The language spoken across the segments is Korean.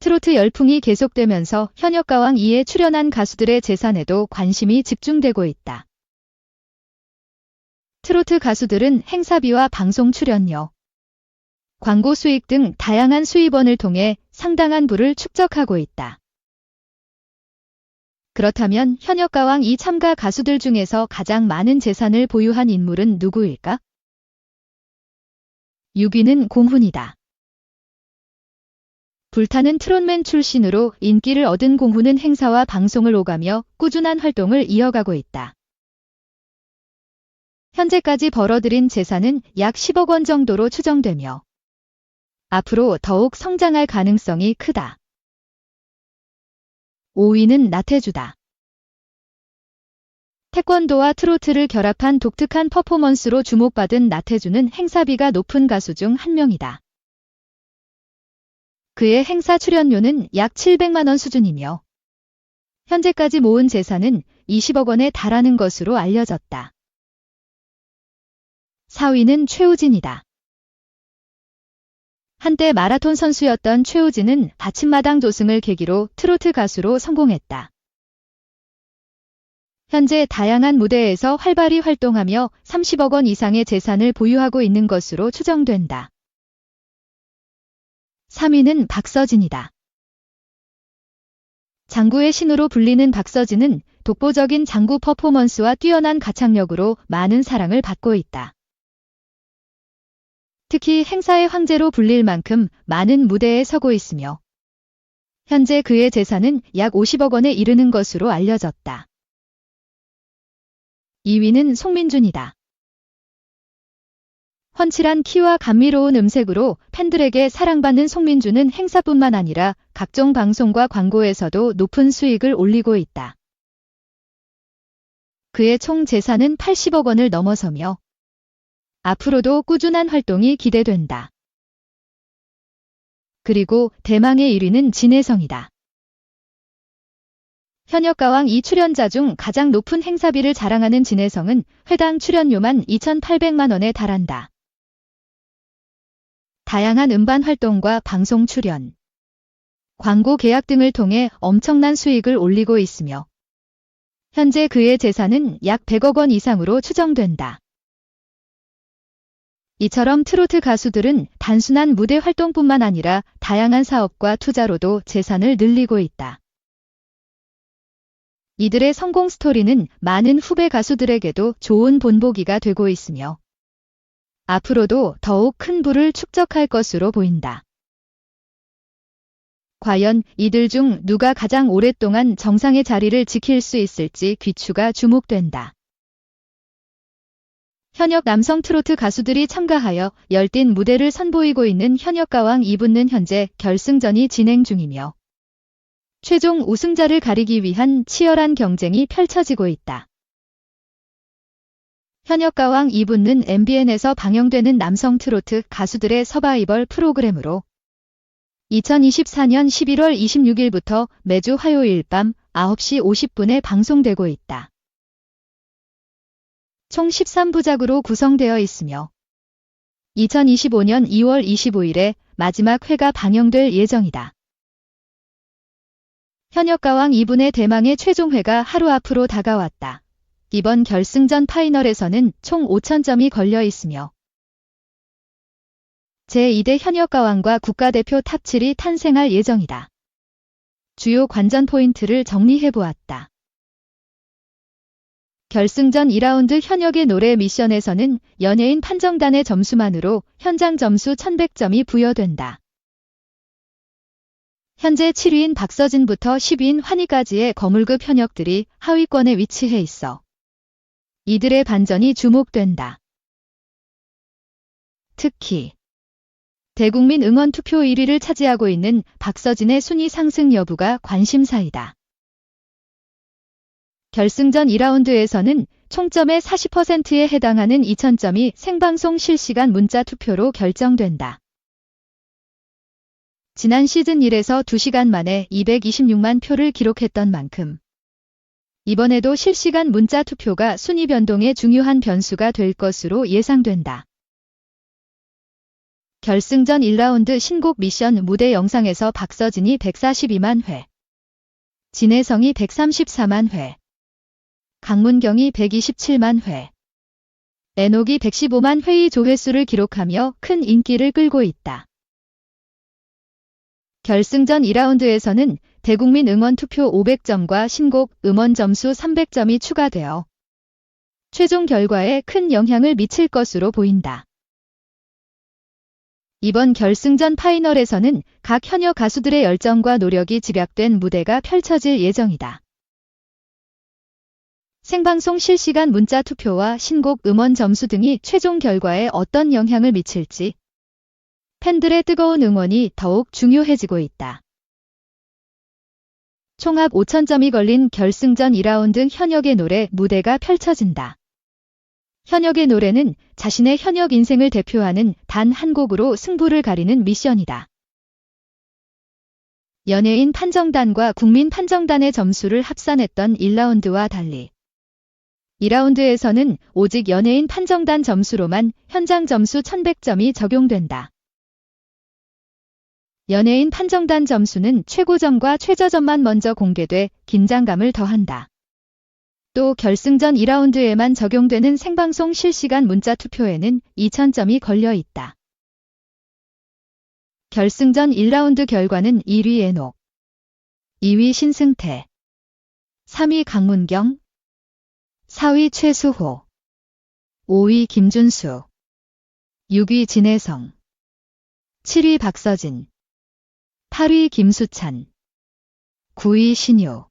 트로트 열풍이 계속되면서 현역 가왕 2에 출연한 가수들의 재산에도 관심이 집중되고 있다. 트로트 가수들은 행사비와 방송 출연료, 광고 수익 등 다양한 수입원을 통해 상당한 부를 축적하고 있다. 그렇다면 현역 가왕 2 참가 가수들 중에서 가장 많은 재산을 보유한 인물은 누구일까? 6위는 공훈이다. 불타는 트롯맨 출신으로 인기를 얻은 공훈은 행사와 방송을 오가며 꾸준한 활동을 이어가고 있다. 현재까지 벌어들인 재산은 약 10억 원 정도로 추정되며 앞으로 더욱 성장할 가능성이 크다. 5위는 나태주다. 태권도와 트로트를 결합한 독특한 퍼포먼스로 주목받은 나태주는 행사비가 높은 가수 중 한 명이다. 그의 행사 출연료는 약 700만원 수준이며 현재까지 모은 재산은 20억 원에 달하는 것으로 알려졌다. 4위는 최우진이다. 한때 마라톤 선수였던 최우진은 받침마당 조승을 계기로 트로트 가수로 성공했다. 현재 다양한 무대에서 활발히 활동하며 30억 원 이상의 재산을 보유하고 있는 것으로 추정된다. 3위는 박서진이다. 장구의 신으로 불리는 박서진은 독보적인 장구 퍼포먼스와 뛰어난 가창력으로 많은 사랑을 받고 있다. 특히 행사의 황제로 불릴 만큼 많은 무대에 서고 있으며 현재 그의 재산은 약 50억 원에 이르는 것으로 알려졌다. 2위는 송민준이다. 훤칠한 키와 감미로운 음색으로 팬들에게 사랑받는 송민준은 행사뿐만 아니라 각종 방송과 광고에서도 높은 수익을 올리고 있다. 그의 총 재산은 80억 원을 넘어서며 앞으로도 꾸준한 활동이 기대된다. 그리고 대망의 1위는 진혜성이다. 현역 가왕 2 출연자 중 가장 높은 행사비를 자랑하는 진혜성은 회당 출연료만 2,800만 원에 달한다. 다양한 음반 활동과 방송 출연, 광고 계약 등을 통해 엄청난 수익을 올리고 있으며 현재 그의 재산은 약 100억 원 이상으로 추정된다. 이처럼 트로트 가수들은 단순한 무대 활동뿐만 아니라 다양한 사업과 투자로도 재산을 늘리고 있다. 이들의 성공 스토리는 많은 후배 가수들에게도 좋은 본보기가 되고 있으며 앞으로도 더욱 큰 부를 축적할 것으로 보인다. 과연 이들 중 누가 가장 오랫동안 정상의 자리를 지킬 수 있을지 귀추가 주목된다. 현역 남성 트로트 가수들이 참가하여 열띤 무대를 선보이고 있는 현역가왕 2부는 현재 결승전이 진행 중이며 최종 우승자를 가리기 위한 치열한 경쟁이 펼쳐지고 있다. 현역 가왕 2부는 MBN에서 방영되는 남성 트로트 가수들의 서바이벌 프로그램으로 2024년 11월 26일부터 매주 화요일 밤 9시 50분에 방송되고 있다. 총 13부작으로 구성되어 있으며 2025년 2월 25일에 마지막 회가 방영될 예정이다. 현역 가왕 2분의 대망의 최종 회가 하루 앞으로 다가왔다. 이번 결승전 파이널에서는 총 5천점이 걸려 있으며 제2대 현역가왕과 국가대표 탑7이 탄생할 예정이다. 주요 관전 포인트를 정리해보았다. 결승전 2라운드 현역의 노래 미션에서는 연예인 판정단의 점수만으로 현장 점수 1100점이 부여된다. 현재 7위인 박서진부터 10위인 환희까지의 거물급 현역들이 하위권에 위치해 있어 이들의 반전이 주목된다. 특히 대국민 응원 투표 1위를 차지하고 있는 박서진의 순위 상승 여부가 관심사이다. 결승전 2라운드에서는 총점의 40%에 해당하는 2000점이 생방송 실시간 문자 투표로 결정된다. 지난 시즌 1에서 2시간 만에 226만 표를 기록했던 만큼 이번에도 실시간 문자 투표가 순위 변동의 중요한 변수가 될 것으로 예상된다. 결승전 1라운드 신곡 미션 무대 영상에서 박서진이 142만 회, 진혜성이 134만 회, 강문경이 127만 회, 애녹이 115만 회의 조회수를 기록하며 큰 인기를 끌고 있다. 결승전 2라운드에서는 대국민 응원 투표 500점과 신곡 음원 점수 300점이 추가되어 최종 결과에 큰 영향을 미칠 것으로 보인다. 이번 결승전 파이널에서는 각 현역 가수들의 열정과 노력이 집약된 무대가 펼쳐질 예정이다. 생방송 실시간 문자 투표와 신곡 음원 점수 등이 최종 결과에 어떤 영향을 미칠지 팬들의 뜨거운 응원이 더욱 중요해지고 있다. 총합 5천점이 걸린 결승전 2라운드 현역의 노래 무대가 펼쳐진다. 현역의 노래는 자신의 현역 인생을 대표하는 단 한 곡으로 승부를 가리는 미션이다. 연예인 판정단과 국민 판정단의 점수를 합산했던 1라운드와 달리 2라운드에서는 오직 연예인 판정단 점수로만 현장 점수 1100점이 적용된다. 연예인 판정단 점수는 최고점과 최저점만 먼저 공개돼 긴장감을 더한다. 또 결승전 2라운드에만 적용되는 생방송 실시간 문자 투표에는 2000점이 걸려 있다. 결승전 1라운드 결과는 1위 애녹, 2위 신승태, 3위 강문경, 4위 최수호, 5위 김준수, 6위 진혜성, 7위 박서진, 8위 김수찬, 9위 신효,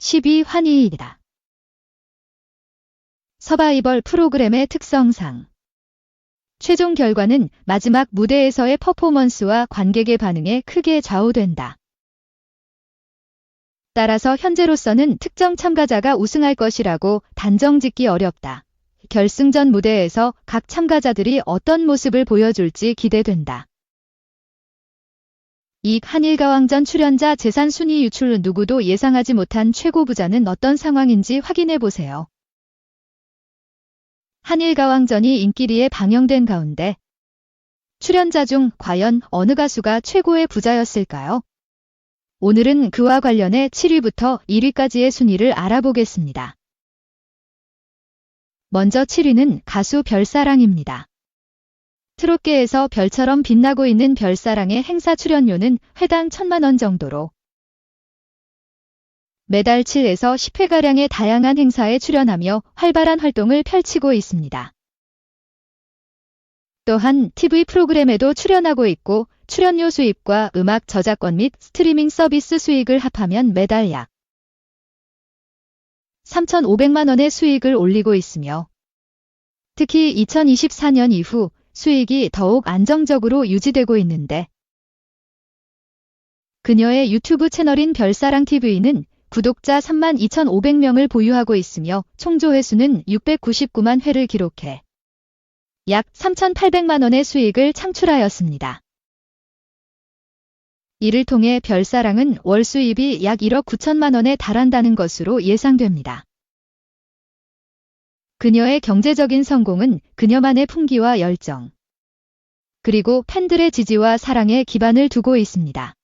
10위 환희이다. 서바이벌 프로그램의 특성상 최종 결과는 마지막 무대에서의 퍼포먼스와 관객의 반응에 크게 좌우된다. 따라서 현재로서는 특정 참가자가 우승할 것이라고 단정 짓기 어렵다. 결승전 무대에서 각 참가자들이 어떤 모습을 보여줄지 기대된다. 이 한일가왕전 출연자 재산 순위 유출 누구도 예상하지 못한 최고 부자는 어떤 상황인지 확인해 보세요. 한일가왕전이 인기리에 방영된 가운데 출연자 중 과연 어느 가수가 최고의 부자였을까요? 오늘은 그와 관련해 7위부터 1위까지의 순위를 알아보겠습니다. 먼저 7위는 가수 별사랑입니다. 트롯계에서 별처럼 빛나고 있는 별사랑의 행사 출연료는 회당 1천만원 정도로 매달 7에서 10회가량의 다양한 행사에 출연하며 활발한 활동을 펼치고 있습니다. 또한 TV 프로그램에도 출연하고 있고 출연료 수입과 음악 저작권 및 스트리밍 서비스 수익을 합하면 매달 약 3,500만 원의 수익을 올리고 있으며 특히 2024년 이후 수익이 더욱 안정적으로 유지되고 있는데 그녀의 유튜브 채널인 별사랑TV는 구독자 3만 2,500명을 보유하고 있으며 총 조 회수는 699만 회를 기록해 약 3,800만 원의 수익을 창출하였습니다. 이를 통해 별사랑은 월 수입이 약 1억 9천만 원에 달한다는 것으로 예상됩니다. 그녀의 경제적인 성공은 그녀만의 풍기와 열정, 그리고 팬들의 지지와 사랑에 기반을 두고 있습니다.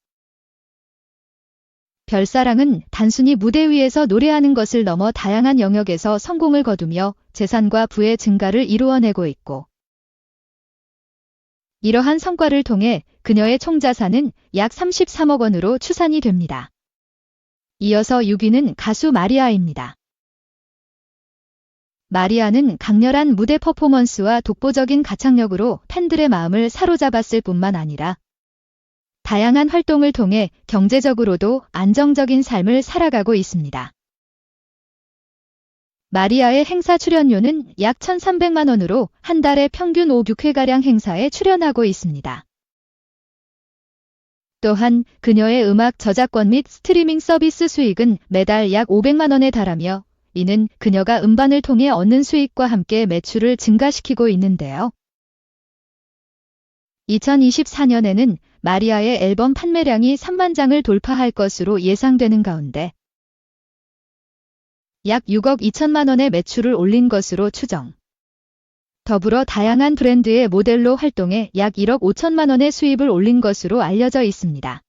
별사랑은 단순히 무대 위에서 노래하는 것을 넘어 다양한 영역에서 성공을 거두며 재산과 부의 증가를 이루어내고 있고 이러한 성과를 통해 그녀의 총자산은 약 33억 원으로 추산이 됩니다. 이어서 6위는 가수 마리아입니다. 마리아는 강렬한 무대 퍼포먼스와 독보적인 가창력으로 팬들의 마음을 사로잡았을 뿐만 아니라 다양한 활동을 통해 경제적으로도 안정적인 삶을 살아가고 있습니다. 마리아의 행사 출연료는 약 1,300만 원으로 한 달에 평균 5, 6회가량 행사에 출연하고 있습니다. 또한 그녀의 음악 저작권 및 스트리밍 서비스 수익은 매달 약 500만 원에 달하며 이는 그녀가 음반을 통해 얻는 수익과 함께 매출을 증가시키고 있는데요. 2024년에는 마리아의 앨범 판매량이 3만 장을 돌파할 것으로 예상되는 가운데 약 6억 2천만 원의 매출을 올린 것으로 추정. 더불어 다양한 브랜드의 모델로 활동해 약 1억 5천만 원의 수입을 올린 것으로 알려져 있습니다.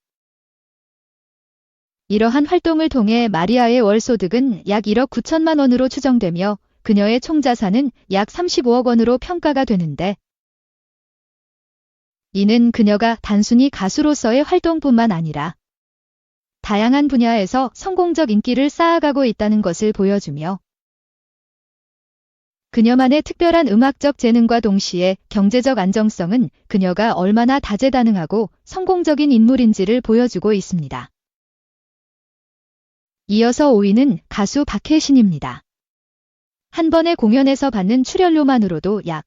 이러한 활동을 통해 마리아의 월 소득은 약 1억 9천만 원으로 추정되며 그녀의 총 자산은 약 35억 원으로 평가가 되는데 이는 그녀가 단순히 가수로서의 활동뿐만 아니라 다양한 분야에서 성공적 인기를 쌓아가고 있다는 것을 보여주며 그녀만의 특별한 음악적 재능과 동시에 경제적 안정성은 그녀가 얼마나 다재다능하고 성공적인 인물인지를 보여주고 있습니다. 이어서 5위는 가수 박혜신입니다. 한 번의 공연에서 받는 출연료만으로도 약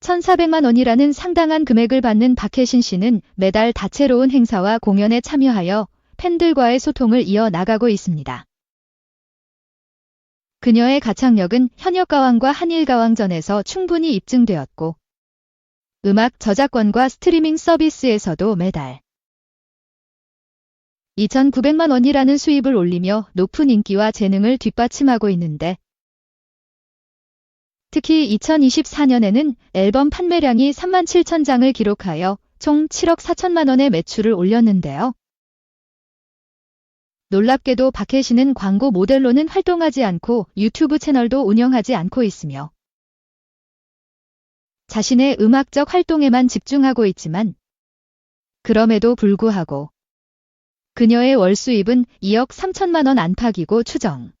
1,400만 원이라는 상당한 금액을 받는 박혜신 씨는 매달 다채로운 행사와 공연에 참여하여 팬들과의 소통을 이어 나가고 있습니다. 그녀의 가창력은 현역가왕과 한일가왕전에서 충분히 입증되었고 음악 저작권과 스트리밍 서비스에서도 매달 2,900만 원이라는 수입을 올리며 높은 인기와 재능을 뒷받침하고 있는데 특히 2024년에는 앨범 판매량이 3만 7천 장을 기록하여 총 7억 4천만 원의 매출을 올렸는데요. 놀랍게도 박혜신은 광고 모델로는 활동하지 않고 유튜브 채널도 운영하지 않고 있으며 자신의 음악적 활동에만 집중하고 있지만 그럼에도 불구하고 그녀의 월 수입은 2억 3천만 원 안팎이고 추정.